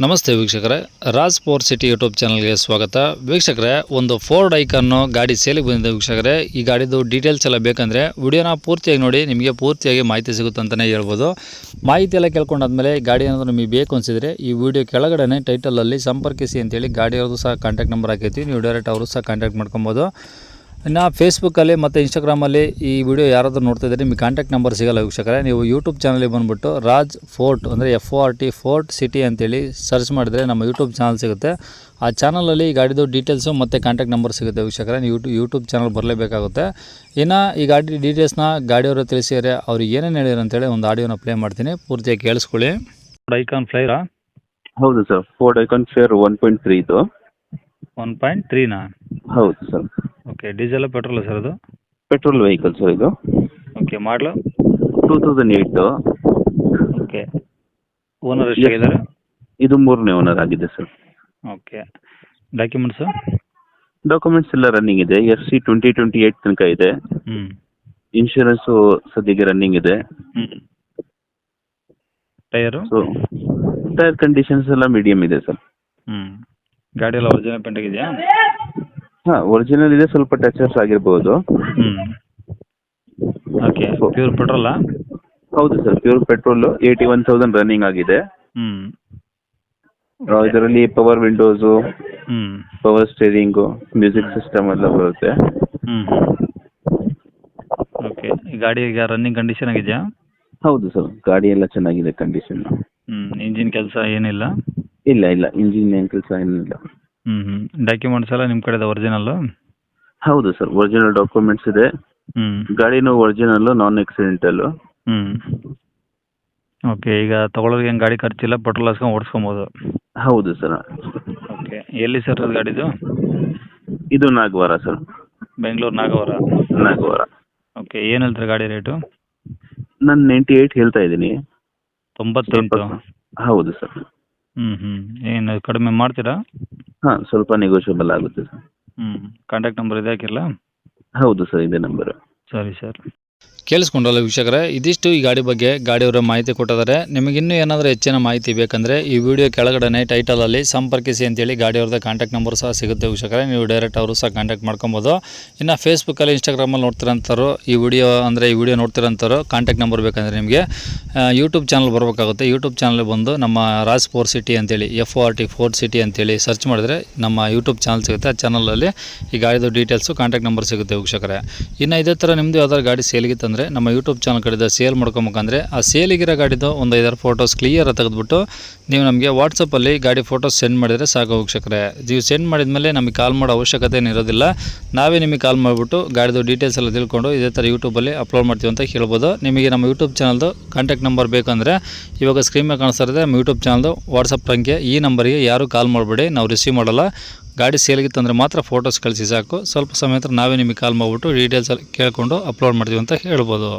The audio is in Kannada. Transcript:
ನಮಸ್ತೆ ವೀಕ್ಷಕರೇ. ರಾಜ್ ಫೋರ್ ಸಿಟಿ ಯೂಟ್ಯೂಬ್ ಚಾನಲ್ಗೆ ಸ್ವಾಗತ. ವೀಕ್ಷಕರೇ, ಒಂದು ಫೋರ್ಡ್ ಐಕನ್ನು ಗಾಡಿ ಸೇಲಿಗೆ ಬಂದಿದೆ ವೀಕ್ಷಕರೇ. ಈ ಗಾಡಿದು ಡೀಟೇಲ್ಸ್ ಎಲ್ಲ ಬೇಕಂದರೆ ವಿಡಿಯೋನ ಪೂರ್ತಿಯಾಗಿ ನೋಡಿ, ನಿಮಗೆ ಪೂರ್ತಿಯಾಗಿ ಮಾಹಿತಿ ಸಿಗುತ್ತೆ ಅಂತಲೇ ಹೇಳ್ಬೋದು. ಮಾಹಿತಿ ಎಲ್ಲ ಕೇಳ್ಕೊಂಡಾದ್ಮೇಲೆ ಗಾಡಿ ಏನಾದರೂ ನಿಮಗೆ ಬೇಕು ಅನಿಸಿದರೆ ಈ ವಿಡಿಯೋ ಕೆಳಗಡೆ ಟೈಟಲಲ್ಲಿ ಸಂಪರ್ಕಿಸಿ ಅಂತೇಳಿ ಗಾಡಿಯವ್ರದ್ದು ಸಹ ಕಾಂಟ್ಯಾಕ್ಟ್ ನಂಬರ್ ಹಾಕೈತಿ. ನೀವು ಡೈರೆಕ್ಟ್ ಅವರು ಸಹ ಕಾಂಟ್ಯಾಕ್ಟ್ ಮಾಡ್ಕೊಬೋದು. ಇನ್ನು ಫೇಸ್ಬುಕ್ಕಲ್ಲಿ ಮತ್ತು ಇನ್ಸ್ಟಾಗ್ರಾಮಲ್ಲಿ ಈ ವಿಡಿಯೋ ಯಾರಾದರೂ ನೋಡ್ತಾ ಇದ್ದರೆ ನಿಮಗೆ ಕಾಂಟ್ಯಾಕ್ಟ್ ನಂಬರ್ ಸಿಗಲ್ಲ ವೀಕ್ಷಕರೇ. ನೀವು ಯೂಟ್ಯೂಬ್ ಚಾನಲಿಗೆ ಬಂದುಬಿಟ್ಟು ರಾಜ್ ಫೋರ್ಟ್ ಅಂದರೆ F O R T fort city ಅಂತೇಳಿ ಸರ್ಚ್ ಮಾಡಿದರೆ ನಮ್ಮ ಯೂಟ್ಯೂಬ್ ಚಾನಲ್ ಸಿಗುತ್ತೆ. ಆ ಚಾನಲಲ್ಲಿ ಈ ಗಾಡಿದು ಡೀಟೇಲ್ಸು ಮತ್ತು ಕಾಂಟ್ಯಾಕ್ಟ್ ನಂಬರ್ ಸಿಗುತ್ತೆ ವೀಕ್ಷಕರೇ. ನೀವು ಯೂಟ್ಯೂಬ್ ಯೂಟ್ಯೂಬ್ ಚಾನಲ್ ಬರಲೇಬೇಕಾಗುತ್ತೆ. ಇನ್ನು ಈ ಗಾಡಿ ಡೀಟೇಲ್ಸ್ನ ಗಾಡಿಯವರು ತಿಳಿಸಿದರೆ ಅವ್ರು ಏನೇನು ಹೇಳಿದ್ರು ಅಂತೇಳಿ ಒಂದು ಆಡಿಯೋನ ಪ್ಲೇ ಮಾಡ್ತೀನಿ. ಪೂರ್ತಿಯಾಗಿ ಕೇಳಿಸ್ಕೊಳ್ಳಿ. ಐಕಾನ್ ಫ್ಲೈರಾ ಹೌದು ಸರ್. ಫೋರ್ಡ್ ಐಕಾನ್ ಫೇರ್ ಒನ್ ಪಾಯಿಂಟ್ ತ್ರೀ ಇದು. ಒನ್ ಪಾಯಿಂಟ್ ತ್ರೀನಾ ಹೌದು sir. Okay diesel petrol sir ಅದು? ಪೆಟ್ರೋಲ್ ವೆಹಿಕಲ್ ಸರ್ ಇದು. Okay model? Two thousand eight okay owner ಎಷ್ಟಾಗಿದ್ದಾರೆ ಇದು ಮೂರನೇ ಓನರ್ ಆಗಿದೆ ಸರ್ ಓಕೆ ಡಾಕ್ಯುಮೆಂಟ್ಸು ಡಾಕ್ಯುಮೆಂಟ್ಸ್ ಎಲ್ಲ ರನ್ನಿಂಗ್ ಇದೆ. S C twenty twenty eight ತನಕ ಇದೆ. ಹ್ಞೂ ಇನ್ಶೂರೆನ್ಸು ಸದ್ಯಕ್ಕೆ ರನ್ನಿಂಗ್ ಇದೆ. ಹ್ಞೂ ಟೈರು ಸೊ ಟೈರ್ ಕಂಡೀಷನ್ಸ್ ಎಲ್ಲ ಮೀಡಿಯಂ ಇದೆ ಸರ್ ಹ್ಞೂ ಗಾಡಿ ಎಲ್ಲ ಒರಿಜಿನಲ್ ಪೇಂಟ್ ಆಗಿದೆಯಾ? ಹಾಂ ಒರಿಜಿನಲ್ ಇದೆ ಸ್ವಲ್ಪ ಟಚರ್ಸ್ ಆಗಿರ್ಬೋದು. ಹ್ಞೂ ಓಕೆ ಪ್ಯೂರ್ ಪೆಟ್ರೋಲಾ ಹೌದು sir pure petrol eighty one thousand running ಆಗಿದೆ ಹ್ಞೂ ಇದರಲ್ಲಿ ಪವರ್ ವಿಂಡೋಸು ಹ್ಞೂ ಪವರ್ ಸ್ಟೇರಿಂಗು ಮ್ಯೂಸಿಕ್ ಸಿಸ್ಟಮ್ ಎಲ್ಲ ಬರುತ್ತೆ. ಹ್ಞೂ ಓಕೆ ಈ ಗಾಡಿ ಈಗ ರನ್ನಿಂಗ್ ಕಂಡೀಷನ್ ಆಗಿದೆಯಾ? ಹೌದು ಸರ್ ಗಾಡಿ ಎಲ್ಲ ಚೆನ್ನಾಗಿದೆ ಕಂಡೀಷನ್ ಹ್ಞೂ ಇಂಜಿನ್ ಕೆಲಸ ಏನಿಲ್ಲ? ಇಲ್ಲ ಇಲ್ಲ ಇಂಜಿನ್ ಏನು ಕೆಲಸ ಏನಿಲ್ಲ. ಹ್ಞೂ ಹ್ಞೂ ಡಾಕ್ಯುಮೆಂಟ್ಸ್ ಎಲ್ಲ ನಿಮ್ಮ ಕಡೆದ ಒರಿಜಿನಲ್ಲು ಹೌದು ಸರ್ ಒರಿಜಿನಲ್ ಡಾಕ್ಯುಮೆಂಟ್ಸ್ ಇದೆ. ಹ್ಞೂ ಗಾಡಿನೂ ಒರಿಜಿನಲ್ಲು ನಾನ್ ಆಕ್ಸಿಡೆಂಟಲ್ಲು ಹ್ಞೂ ಓಕೆ ಈಗ ತೊಗೊಳೋರಿಗೆ ಏನು ಗಾಡಿ ಖರ್ಚಿಲ್ಲ ಪೆಟ್ರೋಲ್ ಹಾಸ್ಕೊಂಡು ಓಡಿಸ್ಕೊಬೋದು. ಹೌದು ಸರ್. ಓಕೆ ಎಲ್ಲಿ ಸರ್ ಅದು ಗಾಡಿದು? ಇದು ನಾಗವಾರ ಸರ್. ಬೆಂಗಳೂರು ನಾಗವಾರ? ನಾಗವಾರ. ಓಕೆ ಏನು ಹೇಳ್ತಾರೆ ಗಾಡಿ ರೇಟು? ನಾನು ನೈಂಟಿ ಏಯ್ಟ್ ಹೇಳ್ತಾ ಇದ್ದೀನಿ. ತೊಂಬತ್ತೆಂಟು? ಹೌದು ಸರ್. ಹ್ಞೂ ಹ್ಞೂ ಏನು ಕಡಿಮೆ ಮಾಡ್ತೀರಾ? ಹಾಂ ಸ್ವಲ್ಪ ನೆಗೋಷಿಯಬಲ್ ಆಗುತ್ತೆ ಸರ್. ಹ್ಞೂ ಕಾಂಟ್ಯಾಕ್ಟ್ ನಂಬರ್ ಇದೆ ಹಾಕಿರಲ್ಲ ಹೌದು ಸರ್ ಇದೇ ನಂಬರು ಸರಿ ಸರ್. ಕೇಳಿಸ್ಕೊಂಡ್ರಲ್ಲ ವೀಕ್ಷಕರೇ, ಇದಿಷ್ಟು ಈ ಗಾಡಿ ಬಗ್ಗೆ ಗಾಡಿಯವರ ಮಾಹಿತಿ ಕೊಟ್ಟಿದ್ದಾರೆ. ನಿಮಗೆ ಇನ್ನೂ ಏನಾದರೂ ಹೆಚ್ಚಿನ ಮಾಹಿತಿ ಬೇಕಂದರೆ ಈ ವಿಡಿಯೋ ಕೆಳಗಡೆ ಟೈಟಲಲ್ಲಿ ಸಂಪರ್ಕಿಸಿ ಅಂತೇಳಿ ಗಾಡಿಯವ್ರದ್ದು ಕಾಂಟ್ಯಾಕ್ಟ್ ನಂಬರ್ ಸಹ ಸಿಗುತ್ತೆ ವೀಕ್ಷಕರೇ. ನೀವು ಡೈರೆಕ್ಟ್ ಅವರು ಸಹ ಕಾಂಟ್ಯಾಕ್ಟ್ ಮಾಡ್ಕೊಬೋದು. ಇನ್ನು ಫೇಸ್ಬುಕ್ಕಲ್ಲಿ, ಇನ್ಸ್ಟಾಗ್ರಾಮಲ್ಲಿ ನೋಡ್ತಿರೋಂಥವ್ರು ಈ ವಿಡಿಯೋ ಅಂದರೆ ಈ ವಿಡಿಯೋ ನೋಡ್ತಿರೋಂಥವ್ರು ಕಾಂಟ್ಯಾಕ್ಟ್ ನಂಬರ್ ಬೇಕಂದರೆ ನಿಮಗೆ ಯೂಟ್ಯೂಬ್ ಚಾನಲ್ ಬರಬೇಕಾಗುತ್ತೆ. ಯೂಟ್ಯೂಬ್ ಚಾನಲ್ ಬಂದು ನಮ್ಮ ರಾಜ್ ಫೋರ್ ಸಿಟಿ ಅಂತೇಳಿ F R T four city ಅಂತೇಳಿ ಸರ್ಚ್ ಮಾಡಿದ್ರೆ ನಮ್ಮ ಯೂಟ್ಯೂಬ್ ಚಾನಲ್ ಸಿಗುತ್ತೆ. ಆ ಚಾನಲಲ್ಲಿ ಈ ಗಾಡಿದು ಡೀಟೇಲ್ಸು ಕಾಂಟ್ಯಾಕ್ಟ್ ನಂಬರ್ ಸಿಗುತ್ತೆ ವೀಕ್ಷಕರೇ. ಇನ್ನು ಇದೇ ಥರ ನಿಮ್ಮದು ಯಾವ್ದಾದ್ರು ಗಾಡಿ ಸೇಲಿಗಿತ್ತಂದರೆ ನಮ್ಮ ಯೂಟ್ಯೂಬ್ ಚಾನಲ್ ಕಡೆದ ಸೇಲ್ ಮಾಡ್ಕೊಬೇಕಂದ್ರೆ ಆ ಸೇಲಿಗಿರೋ ಗಾಡಿದು ಒಂದು ಐದಾರು ಫೋಟೋಸ್ ಕ್ಲಿಯರ್ ತೆಗೆದುಬಿಟ್ಟು ನೀವು ನಮಗೆ ವಾಟ್ಸಪ್ಪಲ್ಲಿ ಗಾಡಿ ಫೋಟೋಸ್ ಸೆಂಡ್ ಮಾಡಿದರೆ ಸಾಕು ವೀಕ್ಷಕರೇ ನೀವು ಸೆಂಡ್ ಮಾಡಿದ್ಮೇಲೆ ನಮಗೆ ಕಾಲ್ ಮಾಡೋ ಅವಶ್ಯಕತೆ ಇರೋದಿಲ್ಲ. ನಾವೇ ನಿಮಗೆ ಕಾಲ್ ಮಾಡಿಬಿಟ್ಟು ಗಾಡಿದು ಡೀಟೇಲ್ಸ್ ಎಲ್ಲ ತಿಳ್ಕೊಂಡು ಇದೇ ಥರ ಯೂಟ್ಯೂಬಲ್ಲಿ ಅಪ್ಲೋಡ್ ಮಾಡ್ತೀವಿ ಅಂತ ಹೇಳ್ಬೋದು. ನಿಮಗೆ ನಮ್ಮ ಯೂಟ್ಯೂಬ್ ಚಾನಲ್ದು ಕಾಂಟ್ಯಾಕ್ಟ್ ನಂಬರ್ ಬೇಕಂದರೆ ಇವಾಗ ಸ್ಕ್ರೀನ್ ಮೇಲೆ ಕಾಣಿಸ್ತಾ ನಮ್ಮ ಯೂಟ್ಯೂಬ್ ಚಾನಲ್ದು ವಾಟ್ಸಪ್ ಸಂಖ್ಯೆ. ಈ ನಂಬರಿಗೆ ಯಾರೂ ಕಾಲ್ ಮಾಡಬೇಡಿ, ನಾವು ರಿಸೀವ್ ಮಾಡಲ್ಲ. ಗಾಡಿ ಸೇಲ್ಗಿತ್ತಂದರೆ ಮಾತ್ರ ಫೋಟೋಸ್ ಕಳಿಸಿ ಸಾಕು. ಸ್ವಲ್ಪ ಸಮಯ ಹತ್ರ ನಾವೇ ನಿಮಗೆ ಕಾಲ್ ಮಾಡಿಬಿಟ್ಟು ಡೀಟೇಲ್ಸ್ ಎಲ್ಲ ಕೇಳಿಕೊಂಡು ಅಪ್ಲೋಡ್ ಮಾಡ್ತೀವಿ ಅಂತ ಹೇಳ್ಬೋದು.